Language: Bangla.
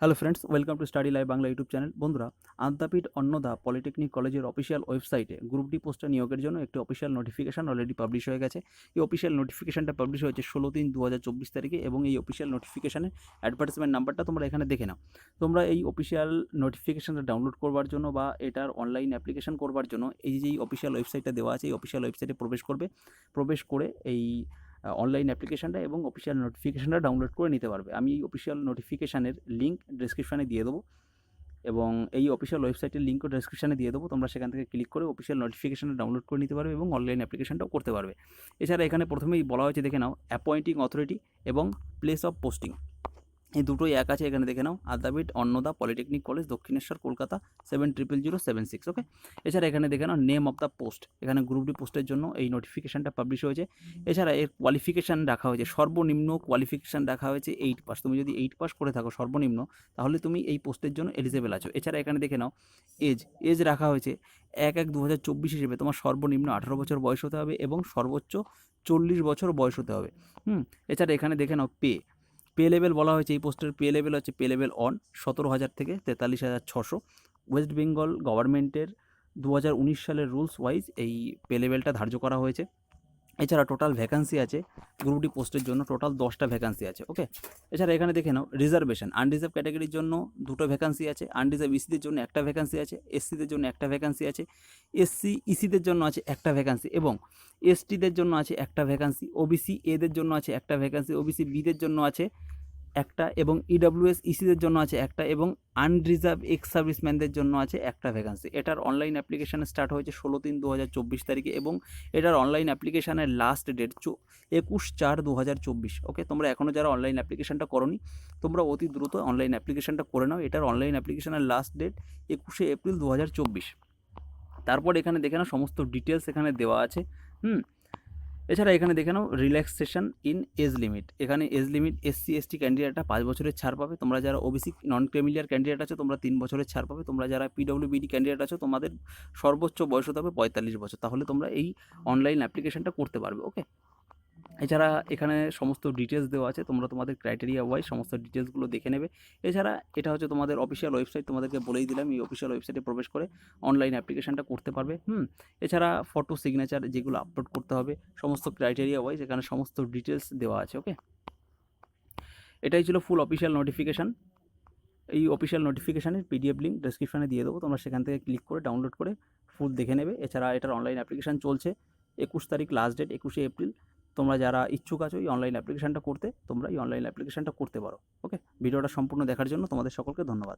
Hello friends welcome to Study Live Bangla YouTube channel বন্ধুরা আদ্যাপীঠ অন্নদা পলিটেকনিক কলেজের অফিসিয়াল ওয়েবসাইটে গ্রুপ ডি পোস্টার নিয়োগের জন্য একটি অফিসিয়াল নোটিফিকেশান অলরেডি পাবলিশ হয়ে গেছে। এই অফিসিয়াল নোটিফিকেশনটা পাবলিশ হয়েছে ষোলো তিন দু হাজার চব্বিশ তারিখে এবং এই অফিসিয়াল নোটিফিকেশনের অ্যাডভার্টাইজমেন্ট নাম্বারটা তোমরা এখানে দেখে নাও। তোমরা এই অফিসিয়াল নোটিফিকেশানটা ডাউনলোড করবার জন্য বা এটার অনলাইন অ্যাপ্লিকেশন করবার জন্য এই যে অফিসিয়াল ওয়েবসাইটটা দেওয়া আছে, এই অফিসিয়াল ওয়েবসাইটে প্রবেশ করবে। প্রবেশ করে এই অনলাইন অ্যাপ্লিকেশানটা এবং অফিসিয়াল নোটিফিকেশানটা ডাউনলোড করে নিতে পারবে। আমি এই অফিসিয়াল নোটিফিকেশানের লিঙ্ক ডিসক্রিপশানে দিয়ে দেবো এবং এই অফিসিয়াল ওয়েবসাইটের লিঙ্কও ডিসক্রিপশানে দিয়ে দেবো। তোমরা সেখান থেকে ক্লিক করে অফিসিয়াল নোটিফিকেশানটা ডাউনলোড করে নিতে পারবে এবং অনলাইন অ্যাপ্লিকেশানটাও করতে পারবে। এছাড়া এখানে প্রথমেই বলা হয়েছে, দেখে নাও অ্যাপয়েন্টিং অথরিটি এবং প্লেস অফ পোস্টিং এই দুটোই এক আছে, এখানে দেখে নাও। Adyapeeth Annada polytechnic college Dakshineswar Kolkata seven triple zero seven six okay এছাড়া এখানে দেখে নাও নেম অফ দ্য পোস্ট এখানে গ্রুপ ডি পোস্টের জন্য এই নোটিফিকেশানটা পাবলিশ হয়েছে। এছাড়া এর কোয়ালিফিকেশান রাখা হয়েছে, সর্বনিম্ন কোয়ালিফিকেশান রাখা হয়েছে এইট পাস তুমি যদি এইট পাস করে থাকো সর্বনিম্ন, তাহলে তুমি এই পোস্টের জন্য এলিজেবল আছো। এছাড়া এখানে দেখে নাও এজ এজ রাখা হয়েছে এক এক দু হাজার চব্বিশ হিসেবে। তোমার সর্বনিম্ন আঠারো বছর বয়স হতে হবে এবং সর্বোচ্চ চল্লিশ বছর বয়স হতে হবে। হুম, এছাড়া এখানে দেখে নাও পে পে লেভেল বলা হয়েছে, এই পোস্টের পে লেভেল হচ্ছে পে লেভেল অন সতেরো হাজার থেকে তেতাল্লিশ হাজার ছশো। ওয়েস্ট বেঙ্গল গভর্নমেন্টের দু হাজার উনিশ সালের রুলস ওয়াইজ এই পে লেভেলটা ধার্য করা হয়েছে। এছাড়া টোটাল ভ্যাকান্সি আছে গ্রুপ ডি পোস্টের জন্য টোটাল দশটা ভ্যাকান্সি আছে ওকে এছাড়া এখানে দেখে নাও রিজার্ভেশন আনরিজার্ভ ক্যাটাগরির জন্য দুটো ভ্যাকান্সি আছে আনরিজার্ভ ইসিদের জন্য একটা ভ্যাকান্সি আছে এসসিদের জন্য একটা ভ্যাকান্সি আছে এসসি ইসিদের জন্য আছে একটা ভ্যাকান্সি এবং এসটিদের জন্য আছে একটা ভ্যাকান্সি ওবিসি এদের জন্য আছে একটা ভ্যাকান্সি ওবিসি বিদের জন্য আছে একটা এবং ইডাব্লিউএস ইসিদের জন্য আছে একটা এবং আনরিজার্ভ এক্স সার্ভিসম্যানদের জন্য আছে একটা ভ্যাকান্সি এটার অনলাইন অ্যাপ্লিকেশান স্টার্ট হয়েছে ষোলো তিন দু হাজার চব্বিশ তারিখে এবং এটার অনলাইন অ্যাপ্লিকেশানের লাস্ট ডেট চো একুশ চার দু হাজার চব্বিশ। ওকে তোমরা এখনও যারা অনলাইন অ্যাপ্লিকেশানটা করনি, তোমরা অতি দ্রুত অনলাইন অ্যাপ্লিকেশানটা করে নাও। এটার অনলাইন অ্যাপ্লিকেশানের লাস্ট ডেট একুশে এপ্রিল দু হাজার চব্বিশ। তারপর এখানে দেখে নাও, সমস্ত ডিটেলস এখানে দেওয়া আছে। হুম? এছাড়া এখানে দেখে নাও রিল্যাক্সেশন ইন এজ লিমিট এখানে এজ লিমিট এসসি এসটি ক্যান্ডিডেটটা পাঁচ বছরের ছাড় পাবে। তোমরা যারা ওবিসি নন ক্রিমিলিয়ার ক্যান্ডিডেট আছো তোমরা তিন বছরের ছাড় পাবে। তোমরা যারা পিডব্লিউবিডি ক্যান্ডিডেট আছো তোমাদের সর্বোচ্চ বয়স হতে হবে পঁয়তাল্লিশ বছর। তাহলে তোমরা এই অনলাইন অ্যাপ্লিকেশনটা করতে পারবে ওকে এছাড়া এখানে সমস্ত ডিটেলস দেওয়া আছে, তোমরা তোমাদের ক্রাইটেরিয়া ওয়াইজ সমস্ত ডিটেলসগুলো দেখে নেবে। এছাড়া এটা হচ্ছে তোমাদের অফিসিয়াল ওয়েবসাইট তোমাদেরকে বলেই দিলাম, এই অফিসিয়াল ওয়েবসাইটে প্রবেশ করে অনলাইন অ্যাপ্লিকেশানটা করতে পারবে, হুম? এছাড়া ফটো সিগনেচার যেগুলো আপলোড করতে হবে, সমস্ত ক্রাইটেরিয়া ওয়াইজ এখানে সমস্ত ডিটেলস দেওয়া আছে ওকে এটাই ছিল ফুল অফিসিয়াল নোটিফিকেশান এই অফিসিয়াল নোটিফিকেশানের পিডিএফ লিঙ্ক ডেসক্রিপশানে দিয়ে দেবো, তোমরা সেখান থেকে ক্লিক করে ডাউনলোড করে ফুল দেখে নেবে। এছাড়া এটার অনলাইন অ্যাপ্লিকেশান চলছে, একুশ তারিখ লাস্ট ডেট একুশে এপ্রিল তোমরা যারা ইচ্ছুক আছো এই অনলাইন অ্যাপ্লিকেশানটা করতে, তোমরা এই অনলাইন অ্যাপ্লিকেশানটা করতে পারো ওকে ভিডিওটা সম্পূর্ণ দেখার জন্য তোমাদের সকলকে ধন্যবাদ।